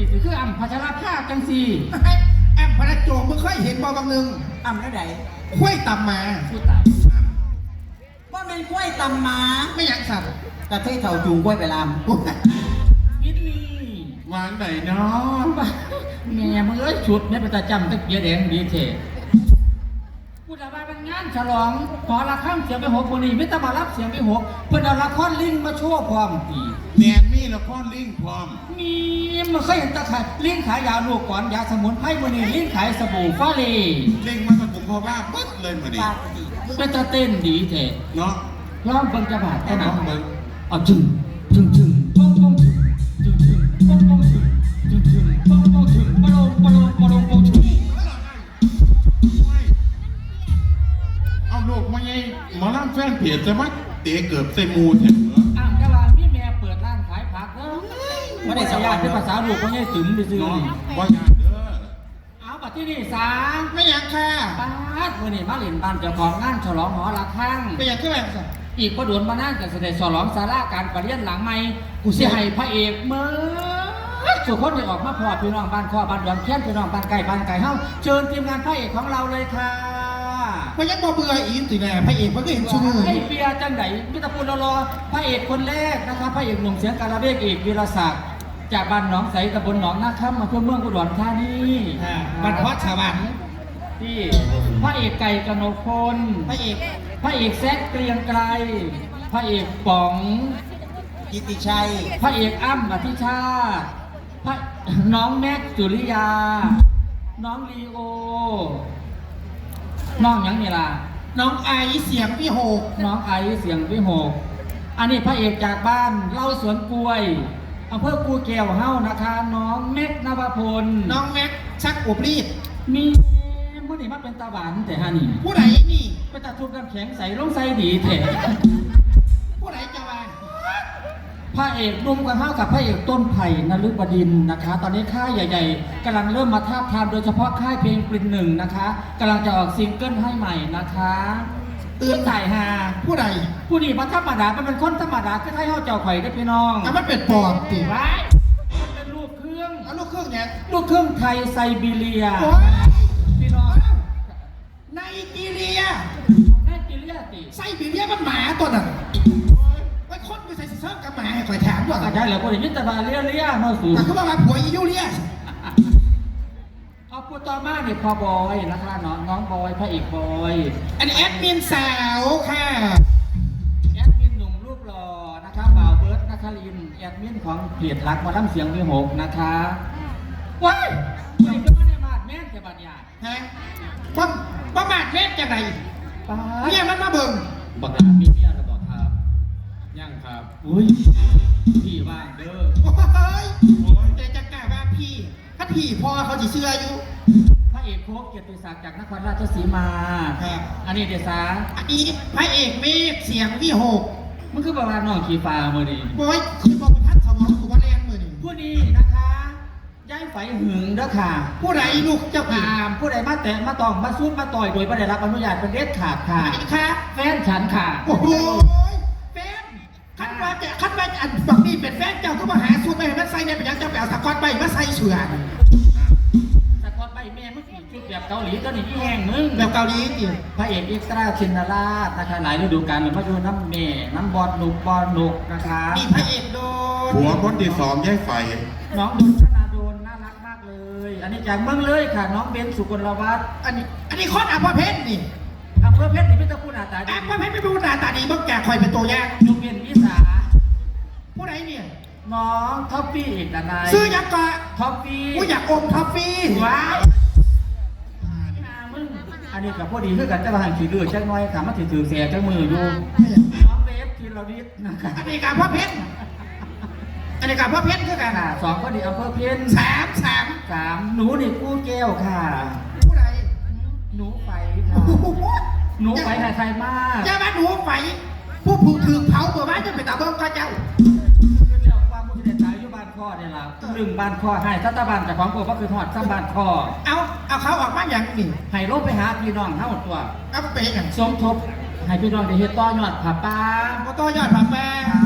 ติดคืออ่ำพัชรภาพจังสี่แอมพระโจงมึงเคยเห็นบอบางหนึ่งอ่ำแล้วไหนห้ยตำมาพูดตามว่าเป็นกล้วยตำหมาไม่อยากสั่นกระเทยเถาจูงกล้วยไปลามมิดนี่วางไหนเนาะแม่มึงเอ้ยชุดเนี่ยเป็นตาจำตะเกียแดงดีเท พูดแต่ว่าเป็นงานฉลองหอละข้างเสียงไปหกคนนี้ไม่ต้องมารับเสียงไปหกเพื่อนเอาละครลิงมาโชว์ความดีแนนมี่ละครลิงพร้อม มีมันเคยเห็นตะขายลิงขายยาลูกก่อนยาสมุนไพรมือนี่ลิงขายสบู่ฟ้าเลลิงมาตะกุมพ่อบ้าปึ๊ดเลยมาดิปากดีเป็นตาเต้นดีเทเนาะ ร้องเบิ่งจะบาดแค่น้นั้อนงเบิ้งเอาจึง เพจจะมาเตะเกือบใส่หมูเถอะเหรออ่างกะลาพี่แม่เปิดร้านขายผักเด้อไม่ได้สยามเป็นภาษาลูกเพราะยังถึงไปซื้อเนาะนี่ว่าอย่างเด้อเอาบัดที่นี่สามไม่อยากค่ะปาดมื่อนี่มาเล่นบ้านเจ้าของงานฉลองหอระฆังไม่อยากคือแบบสั่นอีกประดวนมานั่งกับเสด็จฉลองสาราการประเรียนหลังใหม่กูเสียให้พระเอกเมื่อสุคนได้ออกมาพอพี่น้องบ้านข้อบ้านดอนแค้นพี่น้องบ้านไก่บ้านไก่เฮ้าเชิญทีมงานพระเอกของเราเลยค่ะ ไม่อยากบอกเบื่ออีนสิแน่พระเอกมันก็เห็นชื่อมือให้เบียร์จังไหนมิตรพูดรอๆพระเอกคนแรกนะครับพระเอกหนุ่มเสียงการะเบกเอกวีรศักดิ์จากบ้านหนองใสตำบลหนองนาคำมาเพื่อเมืองอุดรธานีอ่าบันพอดชาวบ้านที่พระเอกไก่กนกพลพระเอกพระเอกแซกเกรียงไกรพระเอกป๋องกิติชัย พระเอกอ้ำอธิชาติพระน้องแม็กซ์สุริยา น้องลีโอ น้องหยังนี่ล่ะ น้องไอเสียงพี่หกน้องไอซ์เสียงวิหก อันนี้พระเอกจากบ้านเล่าสวนกล้วยอำเภอกูแก้วเฮ้านะคะ น้องแม็กซ์นภพลน้องแม็กชักอบรีดมีมื่อนี้มาเป็นตาหวานแต่ฮะนี่ผู้ใดนี่เป็นตาทุบน้ำแข็งใสลงใสดีแท้ผู้ใดจะมา พระเอกหนุ่มกันเท่ากับพระเอกต้นไผ่นฤบดินทร์นะคะ ตอนนี้ค่ายใหญ่ ๆกำลังเริ่มมาทาบทามโดยเฉพาะค่ายเพลงปรินหนึ่งนะคะกำลังจะออกซิงเกิลให้ใหม่นะคะตื่นสายฮาผู้ใดผู้นี้มาธรรมดามันเป็นคนธรรมดาคือไทยเฮาเจ้าข่อยได้อพี่น้องอะมันเป็นปอบติไว้มันเป็นลูกเครื่องเอาลูกเครื่องเนี่ยลูกเครื่องไทยไซบีเรีย โอ้ยพี่น้องไนจีเรียไนจีเรียติไซบีเรียมันหมาตัวนั้นไว้ คนไปใส่เสื้อกับหมาให้คอยถามด้วยอาจารย์เหลือคนนี้มิตรบาเรียเรียเนาะสูงแต่เขาบอกว่าผัวอียูเรียเอาพูดต่อมาเนี่ยพอบอยนะคะน้องน้องบอยพระเอกบอยอันนี้แอดมินสาวค่ะ แอดมินหนุ่มรูปหล่อนะคะบ่าวเบิร์ดนะคะลินแอดมินของเพจรักหมาทำเสียงวิหกนะคะว้ายไปก็ไม่ได้มาดแม่นแต่บัดเนี่ยฮะป้าป้ามาดเม็ดจากไหนป้าเนี่ยมันมาเบิ่งบักหลามีเมีย ยังครับอุ้ยพี่ว่างเด้อโอ้ยแต่จะกล้าว่าพี่ถ้าพี่พ่อเขาจะเชื่ออยู่พระเอกโคกเกียรติศักดิ์จากนครราชสีมา ครับอันนี้เดซ่าอันนี้พระเอกเมฆเสียงวิหกมันคือประมาณน้องขี่ฟ้ามือดีบอยคือบอกว่าท่านสมองกูว่าแรงมือนี่ผู้นี้นะคะย้ายไฟหึงเด้อค่ะ ผู้ใดลูกเจ้าพี่ตามผู้ใดมาแตะมาตองมาซุดมาต่อยโดยไม่ได้รับอนุญาตเป็นเด็ดขาดค่ะ อันนี้ค่ะแฟนฉันค่ะ โอ้โหแฟนคัน ว่าจะคันว่าอันฝั่งนี้เป็นแฟนเจ้าก็มาหาสูตรไปให้มันใส่ในเป็นยังเจ้าไปเอาสกอตไปมาใส่เฉือนสะกดใบแม่มึงอีกชุดแบบเกาหลีก็นี่ที่แห้งมึง แบบเกาหลีจริงพระเอกอิสราชินราชนะคะหลายฤดูกาลเหมือนพระยูน้ำเมน้ำบอลนุกบอลนุกนะคะมีพระเอกโดนหัวคนที่สองย้ายไฟน้องดุลธนาโดนน่ารักมากเลย อันนี้จากเมืองเลยค่ะ น้องเบนสุกลวัฒน์อันนี้ อันนี้คอนอัปเพชรนี่ อำเภอเพชรนี่ไม่ต้องพูดหน้าตาดีอัปเพชรไม่เป็นหน้าตาดีบ้างแกคอยเป็นตัวอย่างยกเว้นวิสาผู้ใดเนี่ย น้องท็อปปี้เอกดนายซื้อยักษ์กะท็อปปี้กูอยากอมทัฟฟี่ว้ายอ่ามึงอันนี้กับพอดีคือกันจะมาหันขี่เรือจักหน้อยค่ะมาถือถือแสจักมืออยู่น้องเบฟทีละนิดนะคะอันนี้กับพระเพชรอันนี้กับพระเพชรคือกันค่ะสองพอดีอำเภอเพียนสามสามสามหนูนี่กู้แก้วค่ะผู้ใด หนูไฟค่ะโอ้โหหนูไฟไทยมากอย่ามาหนูไฟผู้ผูกถือเผาตัวบ้านจะเป็นตาเบิ้งก็เจ้าคือเรื่องความมุขเด็ดตายอยู่บ้านข้อเนี่ยล่ะหนึ่งบ้านข้อให้ถ้าตาบ้านจากของกูก็คือทอดซ้ำบ้านข้อเอาเอาเขาออกมาอย่างนี้ให้ลบไปหาพี่น้องเท่าตัวเอาเป๊ะกันสมทบให้พี่น้องได้เฮ็ดต่อยอดผับป้าพอต่อยอดผับแม่ค่ะ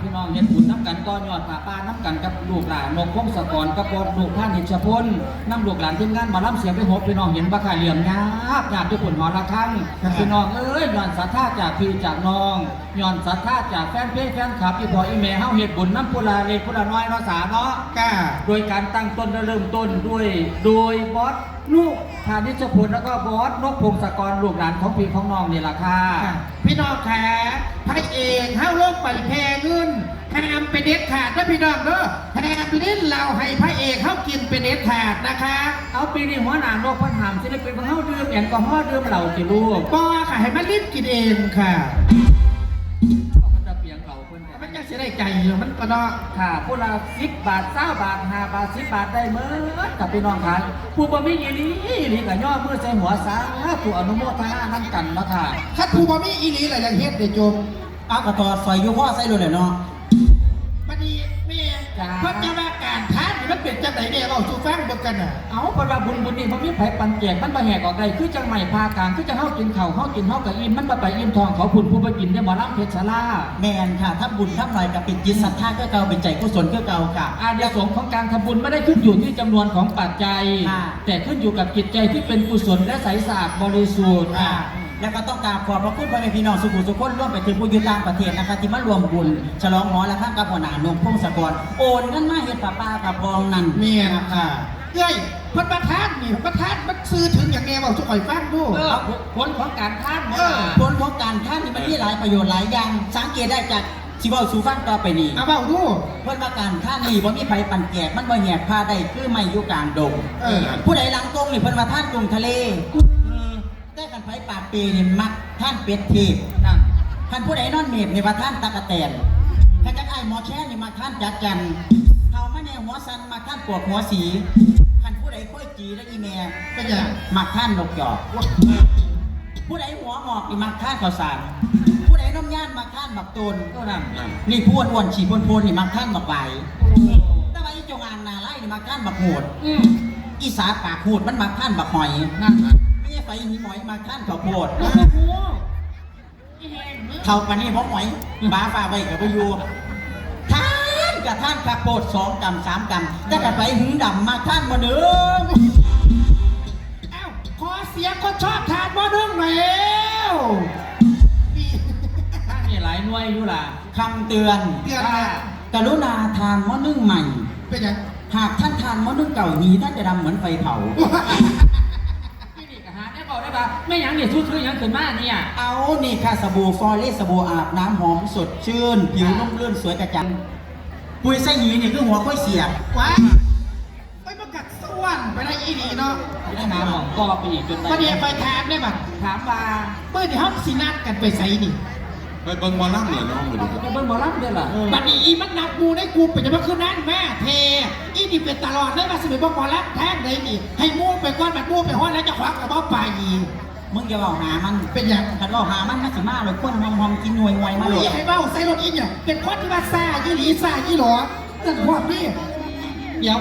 พี่น้ององเห็นบุญน้ำกันต่อยอดป่าป้าน้ำกันกับลูกหลานนกพงศกรกับบอดลูกท่านหิชพลน้ำลูกหลานทีมงานหมาล่ำเสียงไปหบพี่น้องเห็นบักขาเหลี่ยมยาบยาบทุกคนหอละครั้งพี่น้องเอ้ยย้อนศรัทธาจากพี่จากน้องย้อนศรัทธาจากแฟนเพลงแฟนคลับพี่พออีเมลเฮาเฮ็ดบุญน้ำพุลาเล็กพุลาน้อยเนาะสาเนาะก้าโดยการตั้งต้นและเริ่มต้นด้วย โดยบอส ลูกธานิชพลแล้วก็บอสนกพงศกรลูกหลานของพี่ของน้องนี่ล่ะค่ะพี่น้องขาพระเอกเข้าโลกไปแพงเงินห้ามเป็นเด็ดขาดนะพี่น้องเด้อแฮมลิ้นเราให้พระเอกเข้ากินเป็นเด็ดขาดนะคะ เอาปีนี้หัวหน้านกเพันหามศิลปินของเฮาดื่มแอลกอฮอล์ดื่มเหล้าจิลูกปอค่ะให้มันลิ้นกินเองค่ะ ใจอยู่มันก็เนาะค่ะผู้ละสิบบาทเศร้าบาทห้าบาทสิบบาทได้เมื่อกับพี่น้องค่ะผู้บ่มีอีหลีอีหลีกับย่อมือใส่หัวสาธุอนุโมทนาน้ำกันเนาะค่ะคัดผู้บ่มีอีหลีหลายๆเฮ็ดเด้จมเอากระตอดซอยอยูพ่อใส่เลยเนาะบัดนี้แม่เพราะจะว่าการทานนี่ มันเป็นจังได๋เนี่ยเราสู่ฟังเบิ่งกันน่ะเอาเพราะว่าบุญบุญนี่มันมีไผปันแจกมันบ่แหกออกได้คือจังใหม่พากลางคือจะเฮากินข้าวเฮากินเฮากับอิ่มมันบ่ไปอิ่มท้องเขาพุ่นผู้บ่กินได้หมอลำเพชรชลาแมนค่ะถ้าบุญถ้าหน่อยกับเป็นจิตศรัทธาก็เก่าเป็นใจกุศลก็เก่าค่ะอานิสงส์ของการทำบุญไม่ได้ขึ้นอยู่ที่จำนวนของปัจจัยค่ะแต่ขึ้นอยู่กับจิตใจที่เป็นกุศลและใสสะอาดบริสุทธิ์ค่ะ แล้วก็ต้องกราบขอบพระคุณพ่อแม่พี่น้องสุขุมสุขคนร่วมไปถึงผู้อยู่ต่างประเทศนะคะที่มารวมบุญฉลองหมอและข้างกับหัวหน้านงพงศกรโอนเงินมาเฮ็ดป้าป้ากับพองนั่นแม่นะค่ะเอ้ยเพิ่นประทานนี่ประทานมันซื้อถึงอย่างแนวเว้าสุข่อยฟังดู เออผลของการท่านหมดเออ ผลของการท่านนี่มันมีหลายประโยชน์หลายอย่าง สังเกตได้จากสิเว้าสู่ฟังต่อไปนี้ เอาเว้าดู เพิ่นว่าการท่านนี่บ่มีไผปั่นแกกมันบ่แหกผ้าได้คือไม่อยู่กลางดงเออ ผู้ใดหลังตรงนี่เพิ่นว่าท่านกรุงทะเลแต่กันไผ ปากเปนี่มักท่านเป็ดเทพนั่นท่านผู้ใดนอนเมบนี่ว่าท่านตะกะแตนถ้าจักไอ้ายหมอแช่นี่มาท่านจัดจันเฮามาแนวหัวสันมาท่านปวกหัวสีท่านผู้ใดค่อยจีและอีแม่เป็นหยังมักท่านนกจอกผู้ใดหัวหมอกนี่มักท่านข้าวสารผู้ใดน้ำย่านมักท่านบักตูนก็นั่นนี่พูดอ้วนฉี่พนพนนี่มักท่านบักใบแต่ว่าอีจงอางนาไล่นี่มักท่านบักโหดอืมอีสาปากโหดมันมักท่านบักหอยนั่น นั่นไม่ใช่ไฟหิหมอยมักท่านข้าวโพดโอ้โหอีแหงเท่ากันนี่เพราะหอยบ้าฟ้าไปกับพยูท่านกับท่านกระโปดสองกำสามกำแต่กับไปหึงดำมาท่านมาเดิมเอ้าขอเสียงคนชอบทานบ่เด้งหน่อยแล้วนี่ท่านนี่หลายหน่วยอยู่ล่ะคำเตือนเตือนนะกรุณาทานหม้อนึ่งใหม่ เป็นหยังหากท่านทานหม้อนึ่งเก่าหีท่านจะดำเหมือนไฟเผาพี่นี่ก็หา ได้บอกได้ป่ะไม่หยังเนี่ยสู้ๆหยังขึ้นมาเนี่ยเอานี่ค่ะสบู่ฟอร์เรสสบู่อาบน้ำหอมสดชื่น ผิวนุ่มลื่นสวยกระจังปุยไส้หยีนี่คือหัวค่อยเสียบว้าไปประกัดสวรรค์ไปได้อีนี่เนาะได้หาหมองก็ไปอีกจนประเดี๋ยวไปถามได้บัดถามว่าเมื่อที่ห้องสินัดกันไปใส่นี่ ไปเบิ่งหมอลำเหรอน้องมาดูไปเบิ่งหมอลำเด้อล่ะบัดนี้อีมันนับกูได้กูเป็นจะมาขึ้นนั่นแม่เทอีนี่เป็นตลอดเลยมาสิเป็นบ่หมอรับแท้งเลยนี่ ให้มู่ไปก้อนบัดมู่ไปห้อนแล้วจะควักกับบ่ไปอีกมึงอย่าบอกหามันเป็นหยังคันว่าหามันมาสิมาเลยคนหอมหอมๆกินหน่วยหน่วยๆมาเลไม่ยให้เบ้าใส่รถอีเนี่ยเป็นคนที่ว่าซ่ายี่หลีซ่ายี่หลอนั่นพวกนี่เดี๋ยว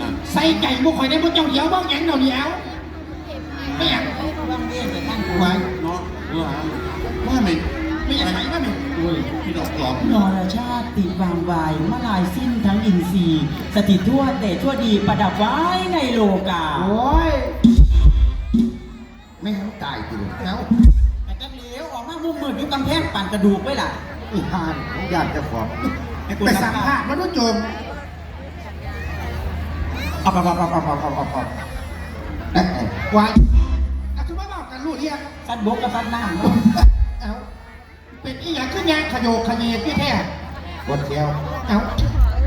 นั่นใส่ไก่บุกข่อยได้พวกเจ้าเดี๋ยวบ้างหยังเดี๋ยวเดี๋ยวไม่หยังต้องเรียกไปตั้งไว้เนาะว่าไม่ ไม่หยังไหนมาไม่อุ้ยพี่ดอกกลอมนรชาติวางวายมาลายสิ้นทั้งอินทรีย์ สถิตทั่วแต่ทั่วดีประดับไว้ในโลกา โอ้ยไม่ให้ตายจริงแล้วแต่จังเหลียวออกมามุมมืดอยู่กำแพงปั่นกระดูกไว้ล่ะอีหานของญาติเจ้าของไปสั่งผ้ามาดูโจมเอาเอาเอาเอาเอาเอาเอาเอาเอ๊ะเอ๊ะไว้เอาคือว่าบอกกันรู้เรียกสัตว์บกกับสัตว์น้ำเนาะ เอาเป็นอีหยังขึ้นยางขยโยกขยเยพี่แท้ปวดเที่ยวเอา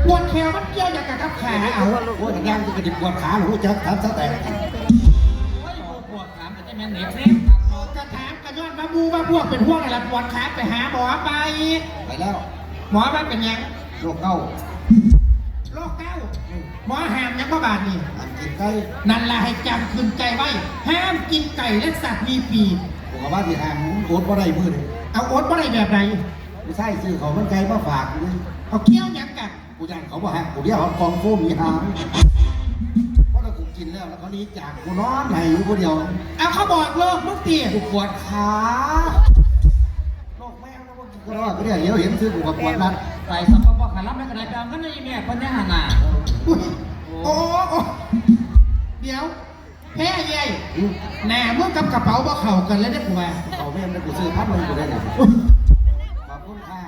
ปวดแขวมันเกี่ยวอย่างกับกับขาเอาปวดย่างจะกระดิกปวดขาหรือจะทำซะแต่โอ้ยพวกถามแต่จะแม่นเน็ตเน็ตครับเนาะกระถามกระย้อนมาบูมาพวกเป็นพวกอะไรปวดขาไปหาหมอไป ไปแล้วหมอมันเป็นหยังโรคเก้าโรคเก้าหมอห้ามยังบ่บาดนี่อันกินไก่นั่นล่ะให้จำคืนใจไว้ ห้ามกินไก่และสัตว์มีปีกผมว่าที่ทางโอนบ่ได้มือเลย เอาโอ๊ตบ่ได้แบบไหนไม่ใช่ซื้อเขามันไก่มาฝากเลยเอาเคี้ยวหยังกันกูย่างเขาบ่หักกูเรียกเขากองโฟมมีหางเพราะเรากูกินแล้วแล้วเขานี้จากกูนอนไหนอยู่คนเดียวเอาเขาบอกโลกมึงตีกูปวดขาโรคแม่งนะพวกกูก็รอดก็ได้เดี๋ยวเห็นซื้อกูกับปวดนัดใส่สะโพมารับแม่กระไดไปเอาเงินในอีเมลคนเนี้หันน่ะอุ๊ยโอ้โอ้เดี๋ยว แพ้ใหญ่แหน่มึงกับกระเป๋าบ่เข้ากันเลยได้กูว่าเขาแม่ได้กูซื้อพัดลมกูได้เลยขอบคุณค่ะ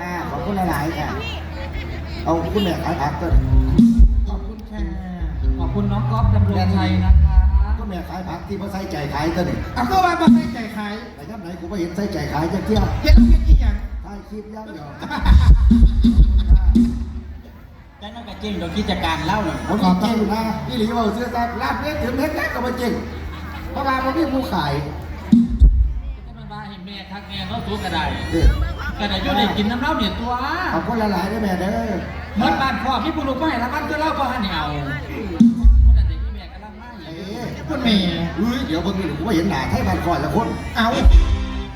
อ่าขอบคุณหลายๆค่ะ เอาคุณแม่ขายผักก็ขอบคุณค่ะขอบคุณน้องก๊อฟดำรงชัยนะคะคุณแม่ขายผักที่พ่อใส่ใจขายก็นี่เอาก็ว่าบ่ใส่ใจขายแต่ย่ำไหนกูไม่เห็นใส่ใจขายจะเที่ยวเฮ็ดเฮ็ดอีหยังถ่ายคลิปย่ำเดียว แต่นั่นก็จริงโดยกิจการเล่าน่ะผมขอบคุณนะพี่หลีบอกซื้อแต่ลาบเล็กถึงเล็กแค่ก็มาจริงเพราะว่ามันไม่ผู้ขายจะมาบ้าให้แม่ทักแม่เขาสูงกระไดเด็กกระไดอยู่ในกินน้ำเหล้าเนี่ยตัวขอบคุณหลายๆด้วยแม่เด้อเหมือนบ้านพ่อพี่บุรุษก็ให้ละมันก็เล่าก็หันเอานั่นเด็กที่แม่กำลังมาอเอ้ยู่ยคุณแม่เฮ้ยเดี๋ยวเพิ่งนี่กูไม่เห็นหน้าไทยบ้านคอยละคน เอา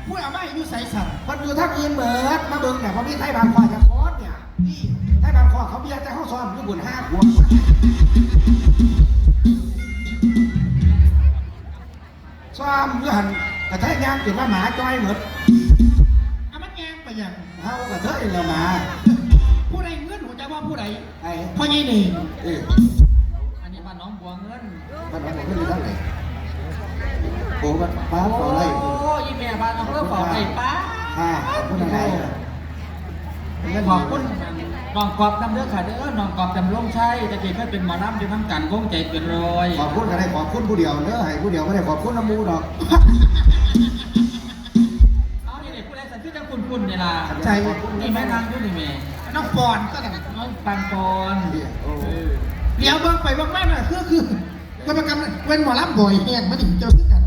พูดเอาไม่อยู่ใส่สัตว์มันอยู่ทั้งอื่นเบิดมาเบิ่งเนี่ยพอมีไทยบ้านคอยจะโคตรเนี่ยนี่ ไทยบ้านคอยเขาเบียร์แต่เขาซ้อมอยู่บนห้าขวบซ้อมอยู่หันกระเทยยางจนว่าหมาจ้อยหมดเอามันแยงไปหยังเฮากระเทยละหมาผู้ใดเงื่อนหัวใจว่าผู้ใดไอ้พ่อใหญ่นี่เอ้ยอันนี้บ้านน้องบัวเงินมันมันมันเป็นเท่าไหร่โอ้มันป้าโอ้ต่อไรยแม่บ้านน้องเลิกบอกไปป้าห้าคนอะไร ขอบคุณน้องกอบดำเลือกค่ะเด้อน้องกอบดำรงใชัยตะกี้เคยเป็นหมอลำอยู่น้ำกันวงใจเกินร้อยขอบคุณกันได้ขอบคุณผู้เดียวเด้อให้ผู้เดียวไม่ได้ขอบคุณน้ำมูดอกเอานี่เด็กผู้ใดสันที่จะคุณคุณเนี่ยล่ะใจนี่แม่นางอยู่นี่แม่น้องปอนก็ได้น้องปังปอนเดี๋ยวเบิ่งไปเบิ่งมาน่ะคือคือก็ประกันเป็นหมอลำบ่อยแห้งมาถึงเจอคือกัน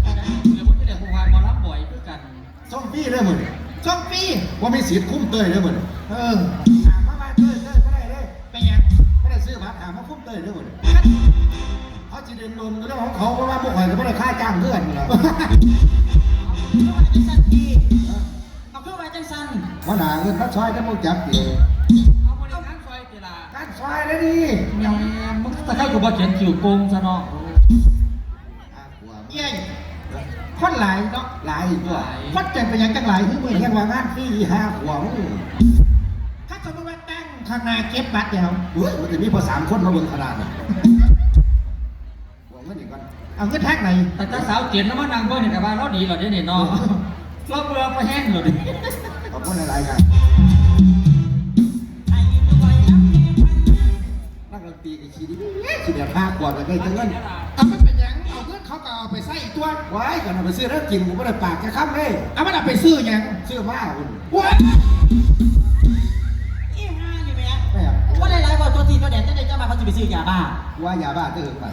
เดี๋ยวผมจะเด็กผู้วาหมอลำบ่อยด้วยกันซ่อมพี่ได้หมดช่องปีว่ามีสิทธิ์คุ้มเตยได้หมด เออถามมาบ้านเตยเตยก็ได้เลยไปหยังไม่ได้ซื้อบัตรถามมาคุ้มเตยได้หมดเขาจีเดินลนเรื่องของเขาเพราะว่าพวกข่อยก็ไม่ได้ค่าจ้างเพื่อนหรอกเอาขึ้นมาจังสันว่าหนาเงินพัดซอยก็มึงจับเดียวเอาบริการซอยเจลาการซอยเลยดิแม่มึงตะไคร้กูบอกเขียนคิวโกงซะเนาะอะกลัวเย้ยคนหลายเนาะหลายตัวคนเก่งไปหยังจังหลายคือมือเรีเฮ็ยดกว่าว่างานฟรีห้าขวบถ้ ข้างหน้าเก็บบัตรเดี๋ยวเฮ้ยมันจะมีพอสามคนมาเบิ่งขนาดนี้บอกเงินอีกก่อนเอาเงินแท็กไหนแต่ถ้าสาวเจียนแล้วมานางเบิ้ลเนี่ยกับว่าเราดีเหรอเดี๋ยวนี้เนาะเราเบื่อไปแห้งเหรอดิขอบคุณหลายๆครับไอ้ด้วยน้ำเย็นนักดนตรีกับชีดิชีเดียดห้าขวบแล้วก็จะเงินเอามันเป็นหยังเอาเงินเขาก็เอาไปใส่อีกตัวไว้ก่อนเอาไปซื้อแล้วกินกูไม่ได้ปากจะค้ำเลยเอามันเอาไปซื้อหยังซื้อมาคุณว้า ได้จะมาเขาจะไปซื้อยาบ้า ว่ายาบ้าจะถึงไป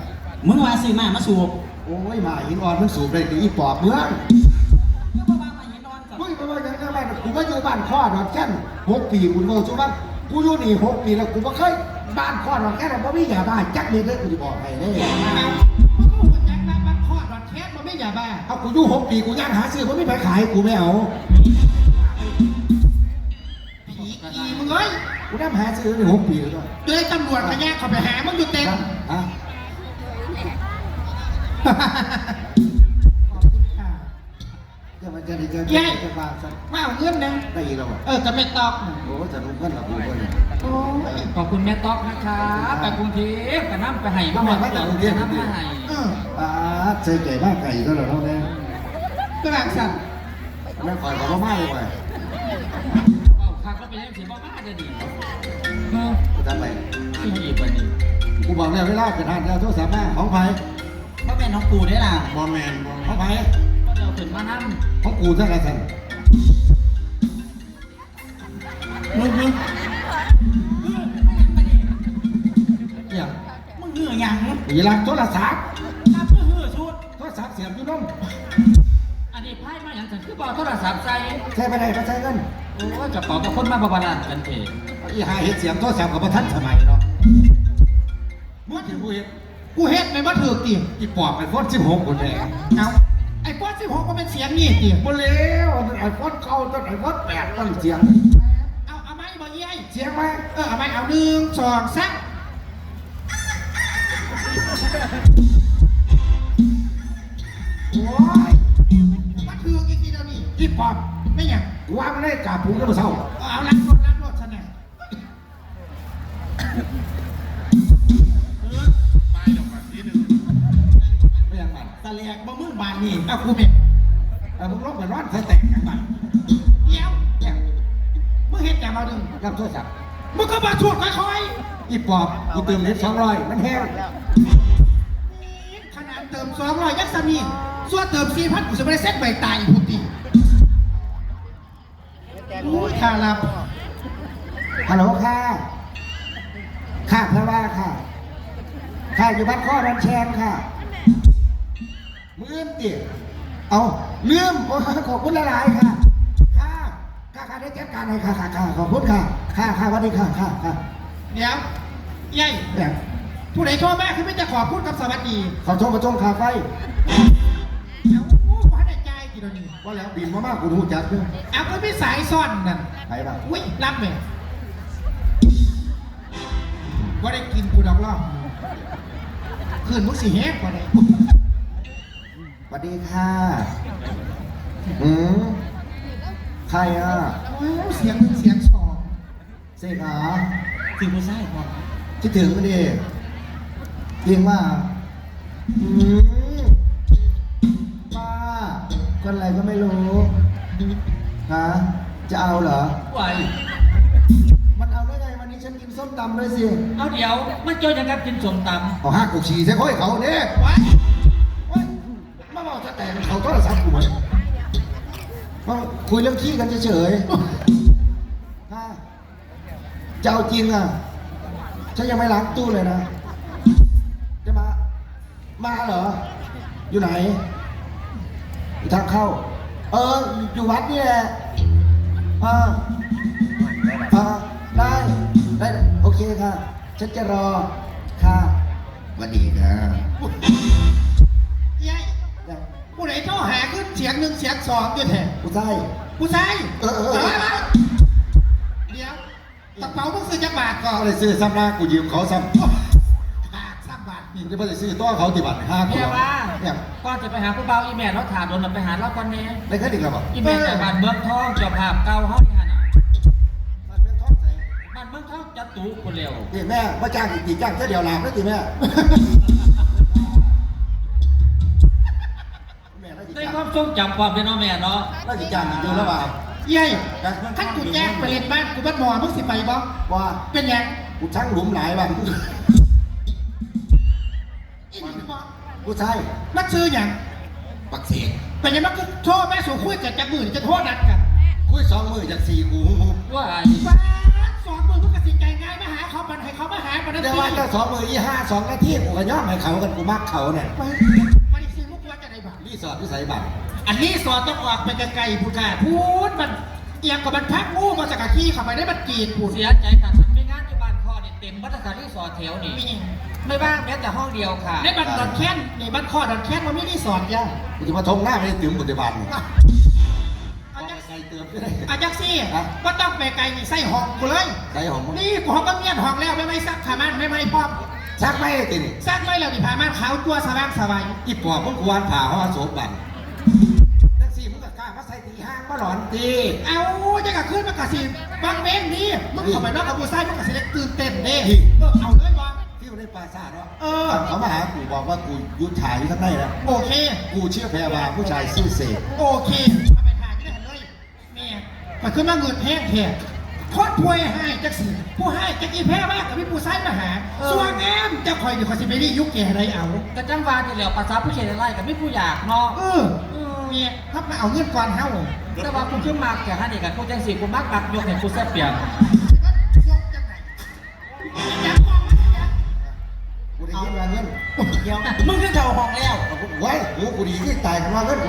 มึงว่าซื้อมามาสูบโอ้ยมาหินอ่อนมันสูบได้ตีอีปอบเมืองก็บอกว่ามาเห็นนอนกับมึงไปว่าอย่างนั้นบ้านกูมาอยู่บ้านข้อดอกแค่นหกปีกูโง่ชูบ้านกูอยู่นี่หกปีแล้วกูไม่เคยบ้านข้อดอกแค่นเพราะมียาบ้าจักนิดเลยกูจะบอกให้เลยเอามันก็หัวจักนะมันคอดรอดแคสมันไม่อย่าบ้าเอากูอยู่หกปีกูย่างหาซื้อเพราะไม่ไปขายกูไม่เอา กูนั่งหาซื้อในหกปีแล้วด้วยเลยตำรวจมาแยกเขาไปหามึงอยู่เต็มฮะขอบคุณค่ะจะมันจะได้เจอแย่จะบ้าสักมาเอาเงินนะได้อีกแล้วอะเออจะไม่ตอกโอ้จะรู้เงินหรอกูเงินโอ้ยขอบคุณแม่ต๊อกนะคะไปกรุงเทพไปน้ำไปไห้มาหมดเดี๋ยวจะน้ำไปไห้เอออ่าเจอไก่บ้าไก่ก็แล้วเนาะตัวหลังสั่นแม่คอยบอกว่าไม่เลยว่ะ เอาข้าก็ไปเล่นเสียบ้าจะดีเออกูทำไมที่อีกวันนี้กูบอกแล้วเวลาเกิดเหตุแล้วโทรศัพท์มาของไผ่เพราะเป็นน้องกูได้ล่ะบอแมนบอของไผ่ก็เดี๋ยวขึ้นมานั่งของกูเท่าไหร่ท่านมึงมึงเนี่ยมึงเหนื่อยยังมีรักโทรศัพท์ถ้าเพื่อเฮือชุดโทรศัพท์เสียบอยู่น้มอันนี้ไพ่มาอย่างฉันคือบอกโทรศัพท์ใส่ใช่ไปไหนมาใช้เงิน โอ้ยกระเป๋ากับคนมาบาบาลานกันเถอะอีหาเห็ดเสียงโทรศัพท์กับพระท่านสมัยเนาะมึงถึงกูเห็นกูเฮ็ดในวัตถุตีอีปอบไอโฟนสิบหกคนแดงเอาไอ้ปอดสิบหกก็เป็นเสียงนี่ตีหมดแล้วไอโฟนเก้าต้นไอโฟนแปดต้นเสียง เอาเอาไม้บ่เยี่ยเสียงไหมเออเอาไม้เอาหนึ่งสองสาม กูว่ามันได้กาปูนแล้วมาเศร้าเอาลักรถลักรถฉันเนี่ยไม่อยากบัตตะแหลกบ่มือบานนี่เอาคูเป็นเอามึงลบไปร้อนใส่แตกกันบัตรเดี๋ยวเดี๋ยวมึงเห็นแต่มาดึงรับโทรศับท์มึงก็มาชวนคอยๆอีปอบอีเติมเล็บสองร้อยมันแห้งขนาดเติมสองร้อยยักษ์สมีส่วนเติมสี่พันกูจะไม่เซ็ตใบตายอีพุตี ค่าลับฮัลโหลค่ะค่ะพระว่าค่ะ ค่ะอยู่บ้านข้อรันแชนค่ะมืมติเอาเลื่อมโอ้ขอบคุณหลายๆค่ะ ค่ะค่ะค่ะได้จัดการให้ค่ะค่ะค่ะขอบคุณค่ะ ค่ะค่ะสวัสดีค่ะค่ะค่ะเดี๋ยวยัยเนี่ยผู้ใดโทรมาคือไม่จะขอพูดกับสวัสดีขอโทษมาจงคาไฟเอาอู้พั นใจกี่ตัวนี้ว่าแล้วบินมามากกูรู้จักด้วยเอาก็ไม่สายซ่อนนั่นใครบ้างอุ้ยรับไหมว่าได้กินกูดอกรอบคืนมึงสีแห้งกว่าไหนสวัสดีค่ะอืมใครอะโอ้เสียงมึงเสียงสองเสกเหรอคือผู้ชายครับคิดถึงมันดิเรียงว่าอืม จะเอาเหรอ ไหวมันเอาได้ไงวันนี้ฉันกินส้มตำด้วยสิเอาเดี๋ยวมันเจออย่างกับกินสมตำเอาห้ากุกชีใส่ค่อยเขาเนี่ยวะมาบอกจะแต่งเขาโทรศัพท์กูเหมือนมาคุยเรื่องขี้กันเฉยๆฮะจะเอาจริงอะฉันยังไม่ล้างตู้เลยนะ จะมา มาเหรอ อยู่ไหนอยู่ทางเข้า เออ อยู่วัดนี่แหละ อ่าอ่าได้ ได้ โอเคค่ะ ฉันจะรอ ค่ะสวัสดีค่ะยัยผู้ใดโทรหาขึ้นเสียงหนึ่งเสียงสองด้วยแท้กูใช่ผู้ชายเออเออเออมาเดี๋ยวกระเป๋ามึงซื้อจักบาทก่อนก็เลยซื้อซ้ำหน้ากูยืมเขาซ้ำ จะไปซื้อตัวเขาติบัตรห้าเมียว่าเนี่ยก่อนจะไปหาผู้เบาอีแม่เราถามโดนเราไปหาเราก่อนนี้ได้แค่ดิ่งแล้วบอกอีแม่จากบ้านเมืองทองเจ้าภาพเก่าเฮาที่หันน่ะมันเป็นท้องใส่บ้านเมืองทองจะตูคนเร็วตีแม่มาจ้างอีกตีจ้างแค่เดียวลามแล้วตีแม่แม่ได้จีในจ้างความทรงจำความเป็นน้องแม่เนาะได้จีจ้างอีกอยู่แล้วเปล่ายัยถ้ากูแจ้งไปเล่นบ้านกูบ้านหมอมึงสิไปบ่ว่าเป็นยังกูช่างหลุมหลายวันอี บ่กูใช่มันซื้อหยังปักเสียงเป็นยังมันก็โทษแม่สู่คุยกับจักมือจะโทษนัดกันคุยสองมือจากสี่กูว่าบ้าสอนมือมึงก็สิใจง่ายมาหาเขาปันให้เขามาหาปันนั่นเดี๋ยวว่าเจ้าสองมือยี่ห้าสองนาทีกูก็ย่อมให้เขากันกูมักเขาเนี่ยไปมาดิซื้อลูกวัดจะได้บ้างรีสอร์ทที่ใส่บัตรอันนี้สอนต้องออกไปไกลๆพูดค่ะพูดมันเอียงกับมันพักงูมาจากกะขี้เข้าไปได้มันกรีดพูดเสียใจค่ะฉันไม่งาน ต็มบัตรสารที่สอแถวนี่มีไม่ว่างแม้แต่ห้องเดียวค่ะในบันดอนแค้นนี่บันคอดอนแค้นมันไม่ได้สอนย่ากูจะมาทงหน้าไม่ได้ตื่มปัจจุบันอาจักใส่เติมก็ได้อาจักซี่ครับก็ต้องไปไกลนี่ใส่ห้องกูเลยใส่หอมมึงนี่กูห้องก็เมียนห้องแล้วไม่ไม่ซักขามันไม่ไม่พร้อมชักไม่ได้ตินี่ซักไม่แล้วนี่พามันขาวตัวสว่างสบายอีปอบมึงควรผ่าห้อโสบัน ห้างมาหลอนตีเอาจะกะขึ้นมากะสิบางเบ้งนี่มึงเข้าไปนอกกับบูไซมึงกะสิได้ตื่นเต้นเด้เออเอาเลยวะที่อยู่ในปราสาทเนาะเออเขามาหากูบอกว่ากูยุดถ่ายอยู่ข้างในแล้วโอเค กูเชื่อแพรวาผู้ชายซื่อเสกโอเคเอาไปถ่ายกันเลยแม่มันขึ้นมาเงินแพงแท้โคตรพวยให้จักสิผู้ให้จักอีแพ้มากกับพี่ปูไซมาหาส่วนแอมจะคอยเดี๋ยวคอยสิไปรียุคแก่อะไรเอากระจังวาที่เหลียวภาษาผู้เชี่ยวไล่กับไม่ผู้อยากเนาะเออเมียถ้ามาเอาเงินก่อนเฮา แต่ว่าคุณขึ้นมากแก่ฮันนี่กับคุณจังสีคุณมากปักยกเห็นคุณแซ่บเปียกยกจังไหนจังมองมันจังกูได้ยินว่าเงินเดี๋ยวมึงขึ้นเท่าห้องแล้วเอากูไว้หูกูดีที่ตายกันว่าเงิน